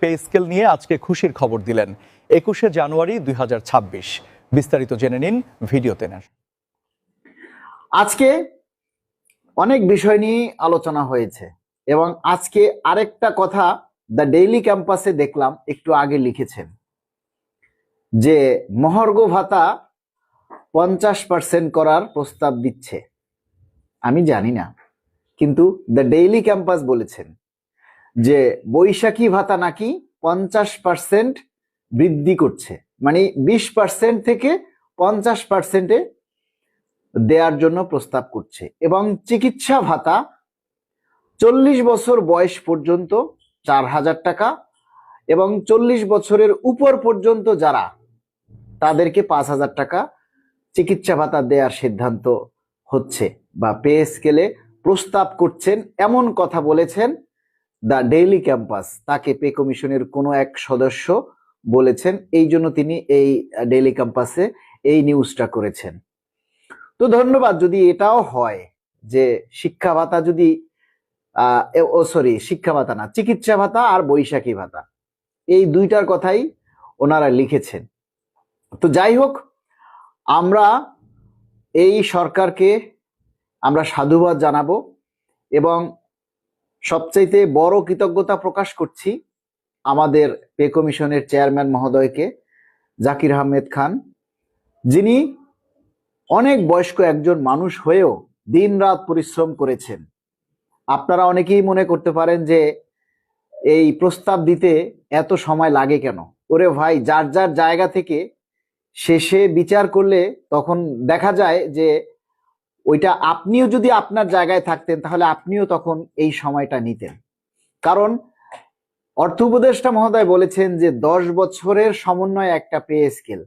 Pay scale নিয়ে আজকে খুশির খবর দিলেন। একুশে জানুয়ারি দুই বিস্তারিত জেনে নিন ভিডিওতে না আজকে অনেক বিষয় নিয়ে আলোচনা হয়েছে এবং আজকে আরেকটা কথা দ্য ডেইলি ক্যাম্পাসে দেখলাম, একটু আগে লিখেছেন। যে মহার্ঘ ভাতা পঞ্চাশ পার্সেন্ট করার প্রস্তাব দিচ্ছে। আমি জানি না, কিন্তু দ্য ডেইলি ক্যাম্পাস বলেছেন। যে বৈশাখী ভাতা নাকি পঞ্চাশ পার্সেন্ট বৃদ্ধি করছে। মানে বিশ পার্সেন্ট থেকে পঞ্চাশ পার্সেন্টে দেওয়ার জন্য প্রস্তাব করছে। এবং চিকিৎসা ভাতা চল্লিশ বছর বয়স পর্যন্ত চার হাজার টাকা এবং চল্লিশ বছরের উপর পর্যন্ত যারা তাদেরকে পাঁচ হাজার টাকা চিকিৎসা ভাতা দেওয়ার সিদ্ধান্ত হচ্ছে বা পে স্কেলে প্রস্তাব করছেন। এমন কথা বলেছেন দ্য ডেইলি ক্যাম্পাস তাকে পে কমিশনের কোনো এক সদস্য বলেছেন। এই জন্য তিনি এই ডেইলি ক্যাম্পাসে এই নিউজটা করেছেন। তো ধন্যবাদ যদি এটাও হয় যে শিক্ষা ভাতা যদি ও, সরি, শিক্ষা ভাতা না, চিকিৎসা ভাতা আর বৈশাখী ভাতা, এই দুইটার কথাই ওনারা লিখেছেন। তো যাই হোক, আমরা এই সরকারকে আমরা সাধুবাদ জানাব এবং সবচাইতে বড় কৃতজ্ঞতা প্রকাশ করছি আমাদের পে কমিশনের চেয়ারম্যান মহোদয়কে, জাকির আহমেদ খান। যিনি অনেক বয়স্ক একজন মানুষ হয়েও দিনরাত পরিশ্রম করেছেন। আপনারা অনেকেই মনে করতে পারেন যে এই প্রস্তাব দিতে এত সময় লাগে কেন? ওরে ভাই, যার যার জায়গা থেকে শেষে বিচার করলে তখন দেখা যায় যে ওইটা আপনিও যদি আপনার জায়গায় থাকতেন, তাহলে আপনিও তখন এই সময়টা নিতেন। কারণ অর্থ উপদেষ্টা মহোদয় বলেছেন যে, দশ বছরের সমন্বয় একটা পে স্কেল।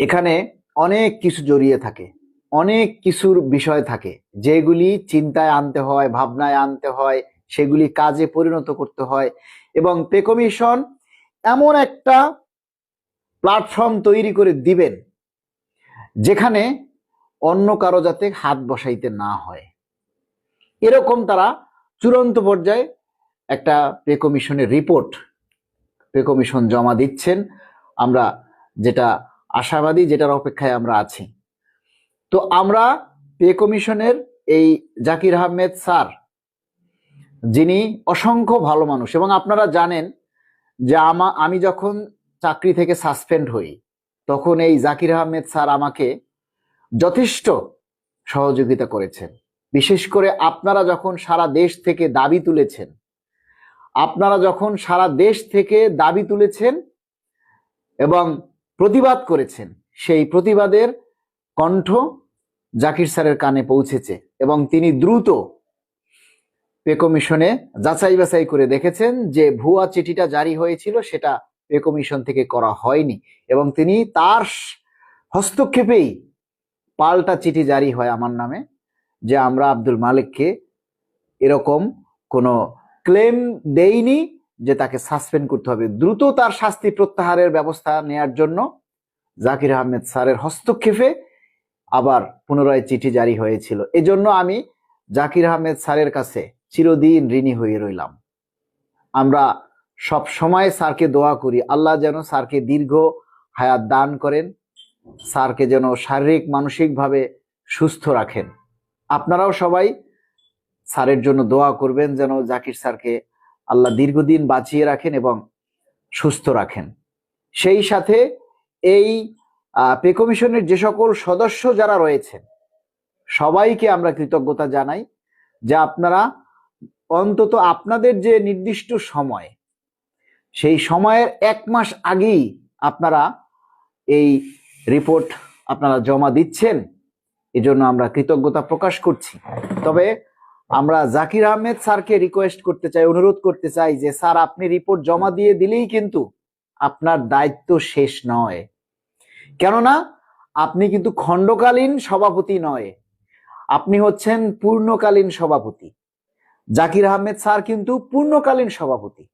এখানে অনেক কিছু জড়িয়ে থাকে, অনেক কিছুর বিষয় থাকে। যেগুলি চিন্তায় আনতে হয়, ভাবনায় আনতে হয়, সেগুলি কাজে পরিণত করতে হয় এবং পে কমিশন এমন একটা প্ল্যাটফর্ম তৈরি করে দিবেন, যেখানে অন্য কারও যাতে হাত বসাইতে না হয়। এরকম তারা চূড়ান্ত পর্যায়ে একটা পে কমিশনের রিপোর্ট, পে কমিশন জমা দিচ্ছেন। আমরা যেটা আশাবাদী, যেটার অপেক্ষায় আমরা আছি। তো আমরা পে কমিশনের এই জাকির আহমেদ স্যার, যিনি অসংখ্য ভালো মানুষ, এবং আপনারা জানেন যে আমা, আমি যখন চাকরি থেকে সাসপেন্ড হই, তখন এই জাকির আহমেদ স্যার আমাকে যথেষ্ট সহযোগিতা করেছেন। বিশেষ করে আপনারা যখন সারা দেশ থেকে দাবি তুলেছেন, আপনারা যখন সারা দেশ থেকে দাবি তুলেছেন এবং প্রতিবাদ করেছেন, সেই প্রতিবাদের কণ্ঠ জাকির স্যারের কানে পৌঁছেছে এবং তিনি দ্রুত পে কমিশনে যাচাই বাছাই করে দেখেছেন যে ভুয়া চিঠিটা জারি হয়েছিল সেটা পে কমিশন থেকে করা হয়নি এবং তিনি তার হস্তক্ষেপেই পাল্টা চিঠি জারি হয় আমার নামে যে আমরা আব্দুল মালিককে এরকম কোনো ক্লেম দেইনি যে তাকে সাসপেন্ড করতে হবে। দ্রুত তার শাস্তি প্রত্যাহারের ব্যবস্থা নেয়ার জন্য জাকির আহমেদ স্যারের হস্তক্ষেপে আবার পুনরায় চিঠি জারি হয়েছিল। এজন্য আমি জাকির আহমেদ স্যারের কাছে চিরদিন ঋণী হয়ে রইলাম। আমরা সব সময় স্যারকে দোয়া করি। আল্লাহ যেন স্যারকে দীর্ঘ হায়াত দান করেন। স্যারকে যেন শারীরিক, মানসিকভাবে সুস্থ রাখেন। আপনারাও সবাই স্যারের জন্য দোয়া করবেন যেন জাকির স্যারকে আল্লাহ দীর্ঘদিন বাঁচিয়ে রাখেন এবং সুস্থ রাখেন। সেই সাথে এই পে কমিশনের যে সকল সদস্য যারা রয়েছেন, সবাইকে আমরা কৃতজ্ঞতা জানাই যে আপনারা অন্তত আপনাদের যে নির্দিষ্ট সময়, সেই সময়ের এক মাস আগেই আপনারা এই রিপোর্ট আপনারা জমা দিচ্ছেন, এজন্য আমরা কৃতজ্ঞতা প্রকাশ করছি। তবে আমরা জাকির আহমেদ স্যারকে রিকোয়েস্ট করতে চাই, অনুরোধ করতে চাই যে, স্যার, আপনি রিপোর্ট জমা দিয়ে দিলেই কিন্তু আপনার দায়িত্ব শেষ নয়। কেননা, আপনি কিন্তু খণ্ডকালীন সভাপতি নয়, আপনি হচ্ছেন পূর্ণকালীন সভাপতি। জাকির আহমেদ স্যার কিন্তু পূর্ণকালীন সভাপতি।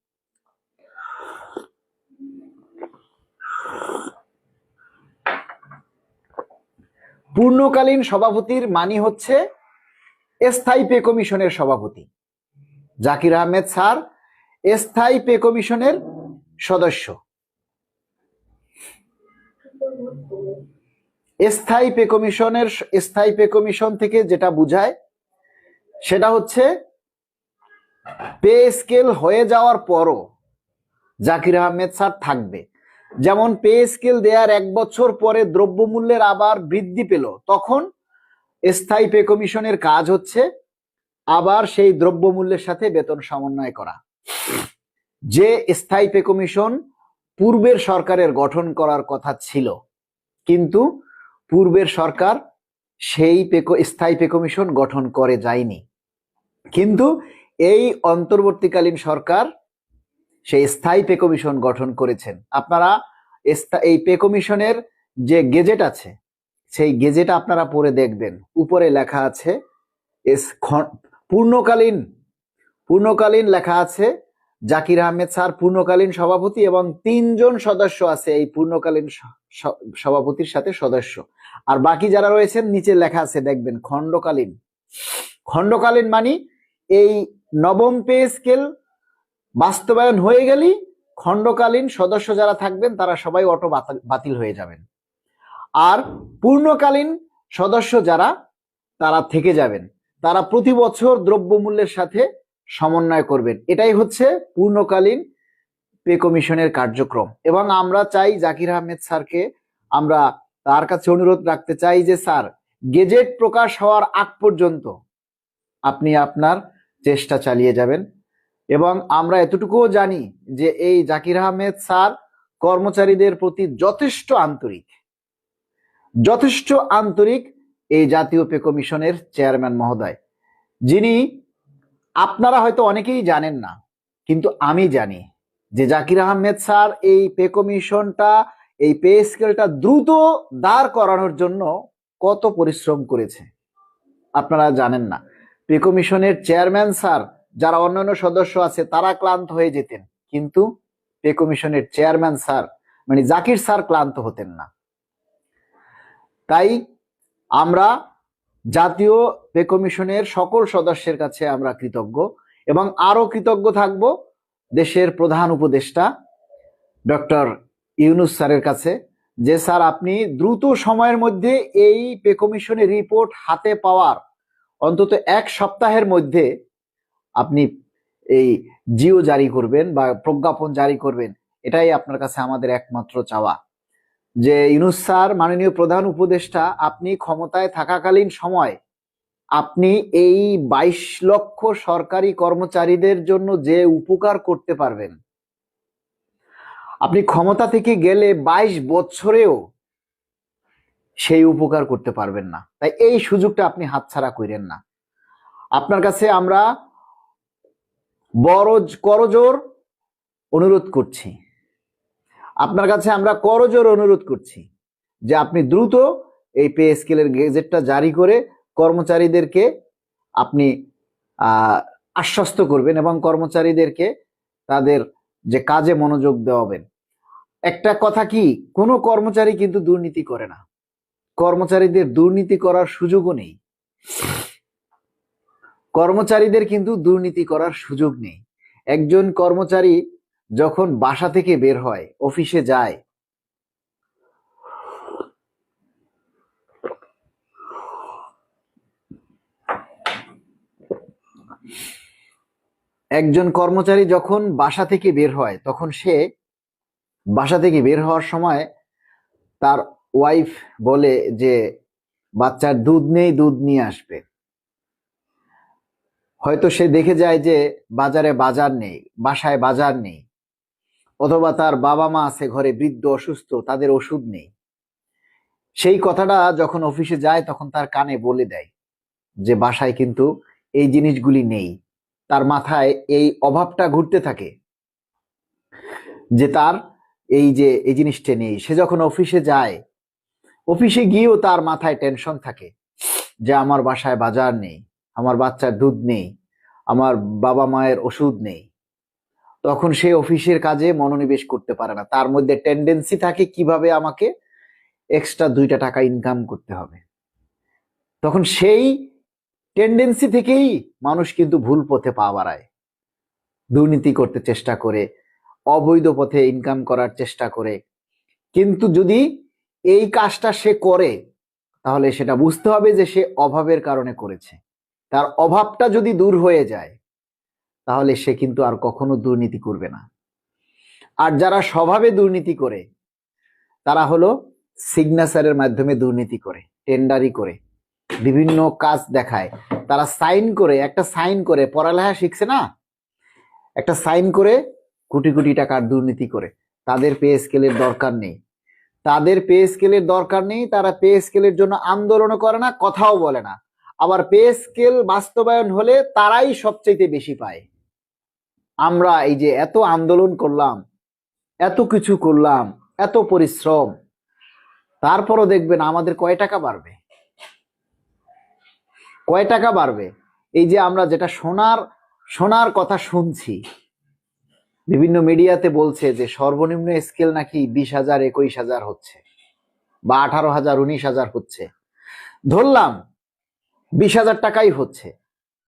পূর্ণকালীন সভাপতির মানি হচ্ছে স্থায়ী পে কমিশনের সভাপতি। জাকির আহমেদ স্যার, স্থায়ী পে কমিশনের সদস্য। স্থায়ী পে কমিশনের স্থায়ী পে কমিশন থেকে যেটা বোঝায়, সেটা হচ্ছে পে স্কেল হয়ে যাওয়ার পরও জাকির আহমেদ স্যার থাকবে। যেমন পে স্কেল দেওয়ার এক বছর পরে দ্রব্যমূল্যের আবার বৃদ্ধি পেল, তখন স্থায়ী পে কমিশনের কাজ হচ্ছে আবার সেই দ্রব্যমূল্যের সাথে বেতন সমন্বয় করা। যে স্থায়ী পে কমিশন পূর্বের সরকারের গঠন করার কথা ছিল, কিন্তু পূর্বের সরকার সেই স্থায়ী পে কমিশন গঠন করে যায়নি। কিন্তু এই অন্তর্বর্তীকালীন সরকার সেই স্থায়ী পে কমিশন গঠন করেছেন। আপনারা এই পে কমিশনের যে গেজেট আছে, সেই গেজেট আপনারা পড়ে দেখবেন। উপরে লেখা আছে পূর্ণকালীন পূর্ণকালীন লেখা আছে, জাকির আহমেদ স্যার পূর্ণকালীন সভাপতি এবং তিনজন সদস্য আছে এই পূর্ণকালীন সভাপতির সাথে সদস্য। আর বাকি যারা রয়েছেন, নিচে লেখা আছে, দেখবেন খণ্ডকালীন। খণ্ডকালীন মানে এই নবম পে স্কেল বাস্তবায়ন হয়ে গেলেই খণ্ডকালীন সদস্য যারা থাকবেন, তারা সবাই অটো বাতিল- বাতিল হয়ে যাবেন। আর পূর্ণকালীন সদস্য যারা, তারা থেকে যাবেন। তারা প্রতি বছর দ্রব্যমূল্যের সাথে সমন্বয় করবেন। এটাই হচ্ছে পূর্ণকালীন পে কমিশনের কার্যক্রম। এবং আমরা চাই জাকির আহমেদ স্যারকে, আমরা তার কাছে অনুরোধ রাখতে চাই যে, স্যার, গেজেট প্রকাশ হওয়ার আগ পর্যন্ত আপনি আপনার চেষ্টা চালিয়ে যাবেন। এবং আমরা এতটুকুও জানি যে এই জাকির আহমেদ স্যার কর্মচারীদের প্রতি যথেষ্ট আন্তরিক। যথেষ্ট আন্তরিক এই জাতীয় পে কমিশনের চেয়ারম্যান মহোদয়। যিনি, আপনারা হয়তো অনেকেই জানেন না, কিন্তু আমি জানি যে জাকির আহমেদ স্যার এই পে কমিশনটা, এই পে স্কেলটা দ্রুত দাঁড় করানোর জন্য কত পরিশ্রম করেছে। আপনারা জানেন না। পে কমিশনের চেয়ারম্যান স্যার যারা অন্যান্য সদস্য আছে, তারা ক্লান্ত হয়ে যেতেন। কিন্তু পে কমিশনের চেয়ারম্যান স্যার মানে জাকির স্যার ক্লান্ত হতেন না। তাই আমরা জাতীয় পে কমিশনের সকল সদস্যের কাছে আমরা কৃতজ্ঞ এবং আরও কৃতজ্ঞ থাকব দেশের প্রধান উপদেষ্টা ডক্টর ইউনুস স্যারের কাছে যে, স্যার, আপনি দ্রুত সময়ের মধ্যে এই পে কমিশনের রিপোর্ট হাতে পাওয়ার অন্তত এক সপ্তাহের মধ্যে আপনি এই জিও জারি করবেন বা প্রজ্ঞাপন জারি করবেন, এটাই আপনার কাছে আমাদের একমাত্র চাওয়া। যে ইউনুস স্যার, মাননীয় প্রধান উপদেষ্টা, আপনি ক্ষমতায় থাকাকালীন সময় আপনি এই বাইশ লক্ষ সরকারি কর্মচারীদের জন্য যে উপকার করতে পারবেন, আপনি ক্ষমতা থেকে গেলে বাইশ বছরেও সেই উপকার করতে পারবেন না। তাই এই সুযোগটা আপনি হাতছাড়া করেন না। আপনার কাছে আমরা বড় করজোর অনুরোধ করছি। আপনার কাছে আমরা করজোর অনুরোধ করছি যে আপনি দ্রুত এই পে স্কেলের গেজেটটা জারি করে কর্মচারীদেরকে আপনি আশ্বস্ত করবেন এবং কর্মচারীদেরকে তাদের যে কাজে মনোযোগ দেওয়াবেন। একটা কথা কি, কোনো কর্মচারী কিন্তু দুর্নীতি করে না। কর্মচারীদের দুর্নীতি করার সুযোগও নেই। কর্মচারীদের কিন্তু দুর্নীতি করার সুযোগ নেই। একজন কর্মচারী যখন বাসা থেকে বের হয়, অফিসে যায়, একজন কর্মচারী যখন বাসা থেকে বের হয়, তখন সে বাসা থেকে বের হওয়ার সময় তার ওয়াইফ বলে যে, বাচ্চার দুধ নেই, দুধ নিয়ে আসবে। হয়তো সে দেখে যায় যে বাজারে বাজার নেই, বাসায় বাজার নেই, অথবা তার বাবা মা আছে ঘরে বৃদ্ধ, অসুস্থ, তাদের ওষুধ নেই। সেই কথাটা যখন অফিসে যায় তখন তার কানে বলে দেয় যে বাসায় কিন্তু এই জিনিসগুলি নেই। তার মাথায় এই অভাবটা ঘুরতে থাকে যে তার এই যে এই জিনিসটা নেই। সে যখন অফিসে যায়, অফিসে গিয়েও তার মাথায় টেনশন থাকে যে আমার বাসায় বাজার নেই। আমার বাচ্চার দুধ নেই, আমার বাবা মায়ের ওষুধ নেই। তখন সে অফিসের কাজে মনোনিবেশ করতে পারে না। তার মধ্যে টেন্ডেন্সি থাকে কীভাবে আমাকে এক্সট্রা দুইটা টাকা ইনকাম করতে হবে। তখন সেই টেন্ডেন্সি থেকেই মানুষ কিন্তু ভুল পথে পা বাড়ায়। দুর্নীতি করতে চেষ্টা করে, অবৈধ পথে ইনকাম করার চেষ্টা করে। কিন্তু যদি এই কাজটা সে করে, তাহলে সেটা বুঝতে হবে যে সে অভাবের কারণে করেছে। তার অভাবটা যদি দূর হয়ে যায়, তাহলে সে কিন্তু আর কখনো দুর্নীতি করবে না। আর যারা স্বভাবে দুর্নীতি করে, তারা হলো সিগনেচারের মাধ্যমে দুর্নীতি করে টেন্ডারি করে, বিভিন্ন কাজ দেখায়। তারা সাইন করে, একটা সাইন করে, পড়ালেখা শিখছে না? একটা সাইন করে কোটি কোটি টাকার দুর্নীতি করে। তাদের পে স্কেলের দরকার নেই। তাদের পে স্কেলের দরকার নেই, তারা পে স্কেলের জন্য আন্দোলনও করে না, কথাও বলে না। আবার পে স্কেল বাস্তবায়ন হলে তারাই সবচাইতে বেশি পায়। আমরা এই যে এত আন্দোলন করলাম, এত কিছু করলাম, এত পরিশ্রম, তারপরও দেখবেন আমাদের কয় টাকা বাড়বে? কয় টাকা বাড়বে? এই যে আমরা যেটা সোনার সোনার কথা শুনছি, বিভিন্ন মিডিয়াতে বলছে যে সর্বনিম্ন স্কেল নাকি বিশ হাজার, একুশ হাজার হচ্ছে বা আঠারো হাজার, উনিশ হাজার হচ্ছে। ধরলাম বিশ হাজার টাকাই হচ্ছে।